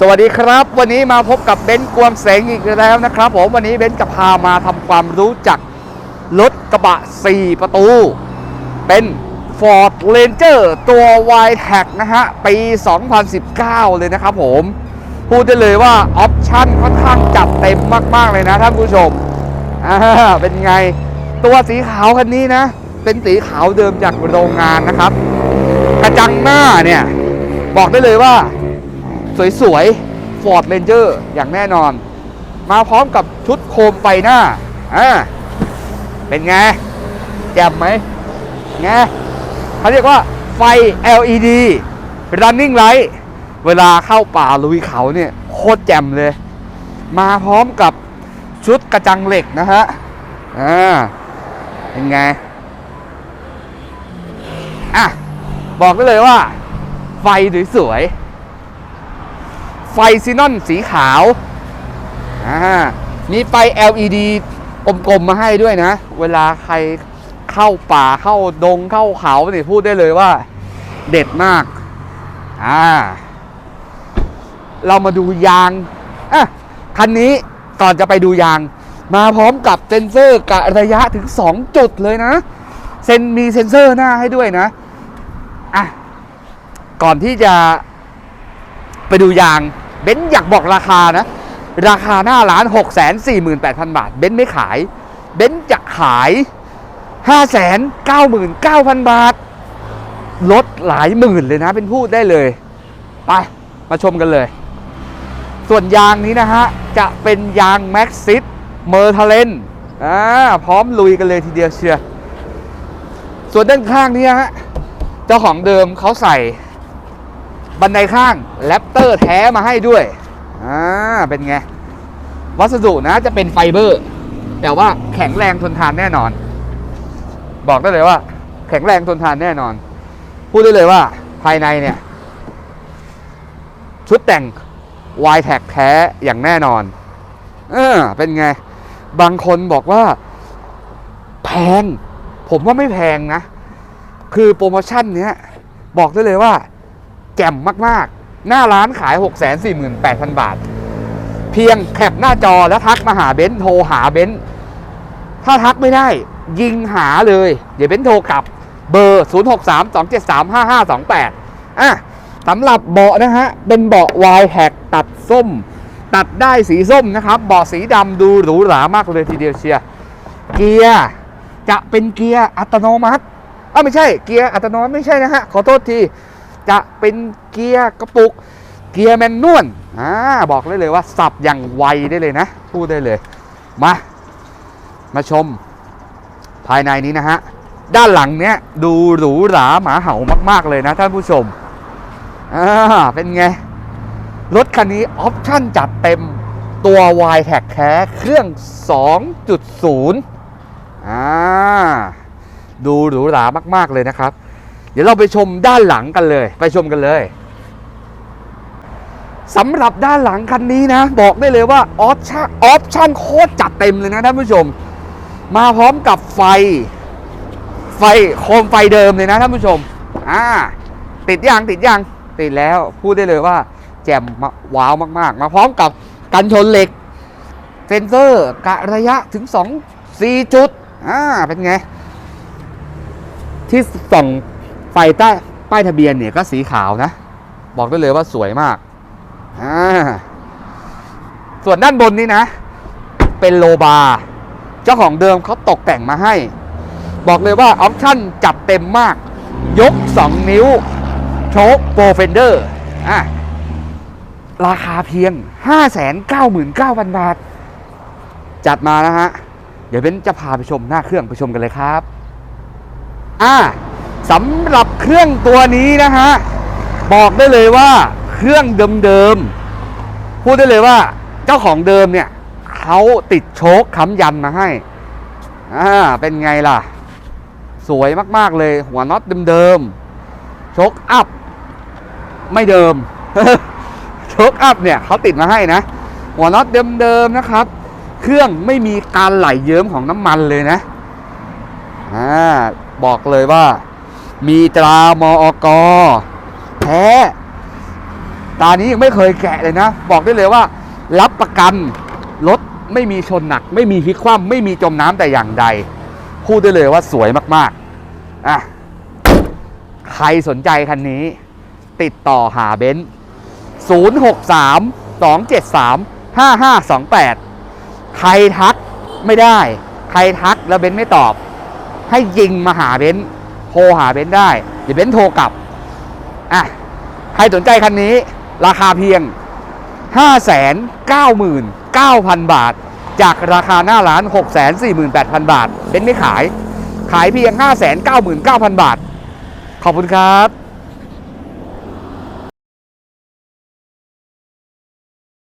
สวัสดีครับ วันนี้มาพบกับเบนซ์กวงเสงอีกแล้วนะครับผมวันนี้เบนซ์จะพามาทำความรู้จักรถกระบะ 4 ประตู เป็น Ford Ranger ตัว y t a g นะฮะ ปี 2019 เลยนะครับผม พูดได้เลยว่า ออปชั่นค่อนข้างจัดเต็มมาก ๆ เลยนะท่านผู้ชมอ่าเป็นไงตัวสีขาวคันนี้นะ เป็นสีขาวเดิมจากโรงงานนะครับ กระจังหน้าเนี่ย บอกได้เลยว่า สวยๆ Ford Ranger อย่างแน่นอน มาพร้อมกับชุดโคมไฟหน้าอ่าเป็นไง แจ่มไหมไงเขาเรียกว่าไฟ LED running light เวลาเข้าป่าลุยเขาเนี่ยโคตรแจ่มเลย มาพร้อมกับชุดกระจังเหล็กนะฮะอ่าเป็นไงอะบอกได้เลยว่า ไฟสวยๆ ไฟซีนอนสีขาวอ่ามีไฟ LED กลมๆมาให้ด้วยนะ เวลาใครเข้าป่าเข้าดงเข้าเขาเนี่ยพูดได้เลยว่า เด็ดมากอ่าเรามาดูยางอะคันนี้ก่อนจะไปดูยาง มาพร้อมกับเซนเซอร์กะระยะถึง 2 จุดเลยนะ เซนมีเซนเซอร์หน้าให้ด้วยนะอะก่อนที่จะ ไปดูยางเบนซ์อยากบอกราคานะ ราคาหน้าร้าน 6 4 8 0 0 0 บาท เบนซ์ไม่ขาย เบนซ์จะขาย 5 9 9 0 0 0 บาท ลดหลายหมื่นเลยนะ เป็นพูดได้เลย ไป มาชมกันเลย ส่วนยางนี้นะฮะ จะเป็นยางแม็กซิสเมอร์ทเลนอ่าพร้อมลุยกันเลยทีเดียวเชียร์ส่วนด้านข้างนี้ฮะ เจ้าของเดิมเขาใส่ บันไดข้างแรปเตอร์แท้มาให้ด้วยอ่าเป็นไง วัสดุนะจะเป็นไฟเบอร์ แต่ว่าแข็งแรงทนทานแน่นอน บอกได้เลยว่า แข็งแรงทนทานแน่นอน พูดได้เลยว่า ภายในเนี่ย ชุดแต่ง y t a g แท้อย่างแน่นอน เออเป็นไง บางคนบอกว่า แพง ผมว่าไม่แพงนะ คือโปรโมชั่นเนี้ย บอกได้เลยว่า แจ่มมากๆ หน้าร้านขาย 648,000 บาท เพียงแคปหน้าจอแล้วทักมาหาเบนซ์โทรหาเบนซ์ถ้าทักไม่ได้ ยิงหาเลย เดี๋ยวเบนซ์โทรกลับเบอร์ 063 273 5528 อะสำหรับเบาะนะฮะ เป็นเบาะ y h a c ตัดส้ม ตัดได้สีส้มนะครับ เบาะสีดำดูหรูหรามากเลยทีเดียวเชียร์เกียร์จะเป็นเกียร์อัตโนมัติอ้าไม่ใช่เกียร์อัตโนมัติไม่ใช่นะฮะ ขอโทษที จะเป็นเกียร์กระปุก เกียร์แมนนวลอ่าบอกได้เลยว่าสับอย่างไวได้เลยนะ พูดได้เลย มา มาชม ภายในนี้นะฮะ ด้านหลังเนี้ยดูหรูหราหมาเห่ามาก ๆ เลยนะท่านผู้ชมอ่าเป็นไง รถคันนี้ออปชั่นจัดเต็มตัว y t a g แท้เครื่อง 2.0อ่าดูหรูหรามาก ๆ เลยนะครับ ดี๋ยวเราไปชมด้านหลังกันเลย ไปชมกันเลยสำหรับด้านหลังคันนี้นะ บอกได้เลยว่าออปชั่นออปชั่นโคตรจัดเต็มเลยนะท่านผู้ชม มาพร้อมกับไฟ ไฟโคมไฟเดิมเลยนะท่านผู้ชมอ่าติดยังติดยังติดแล้วพูดได้เลยว่า แจ่มมาว้าวมาก ๆ มาพร้อมกับกันชนเหล็ก เซนเซอร์กะระยะถึง 2 4 จุดอ่าเป็นไง ที่ส่อง ไฟใต้ป้ายทะเบียนเนี่ยก็สีขาวนะ บอกได้เลยว่าสวยมากอ่าส่วนด้านบนนี้นะ เป็นโลบาร์เจ้าของเดิมเขาตกแต่งมาให้ บอกเลยว่าออปชั่นจัดเต็มมาก ยก 2 นิ้ว โชคโปรเฟนเดอร์อะราคาเพียง 599,000 บาท จัดมานะฮะ เดี๋ยวเบนจะพาไปชมหน้าเครื่องไปชมกันเลยครับ อ่า สำหรับเครื่องตัวนี้นะฮะ บอกได้เลยว่าเครื่องเดิมๆ พูดได้เลยว่าเจ้าของเดิมเนี่ยเขาติดโชคค้ำยันมาให้ อ่า เป็นไงล่ะ สวยมากๆเลย หัวน็อตเดิมๆ โชคอัพ ไม่เดิม โชคอัพเนี่ยเขาติดมาให้นะ หัวน็อตเดิมๆนะครับ เครื่องไม่มีการไหลเยิ้มของน้ำมันเลยนะ อ่า บอกเลยว่า มีตรามอกแท้ตานี้ยังไม่เคยแกะเลยนะ บอกได้เลยว่า รับประกันรถไม่มีชนหนัก ไม่มีพลิกคว่ำไม่มีจมน้ำแต่อย่างใด พูดได้เลยว่าสวยมากๆอะใครสนใจคันนี้ ติดต่อหาเบนซ์063 273 5528 ใครทักไม่ได้ ใครทักแล้วเบนซ์ไม่ตอบ ให้ยิงมาหาเบนซ์ โทรหาเบนซ์ได้ เดี๋ยวเบนซ์โทรกลับอะใครสนใจคันนี้ ราคาเพียง 599,000 บาท จากราคาหน้าร้าน 648,000 บาท เบนซ์ไม่ขาย ขายเพียง 599,000 บาท ขอบคุณครับ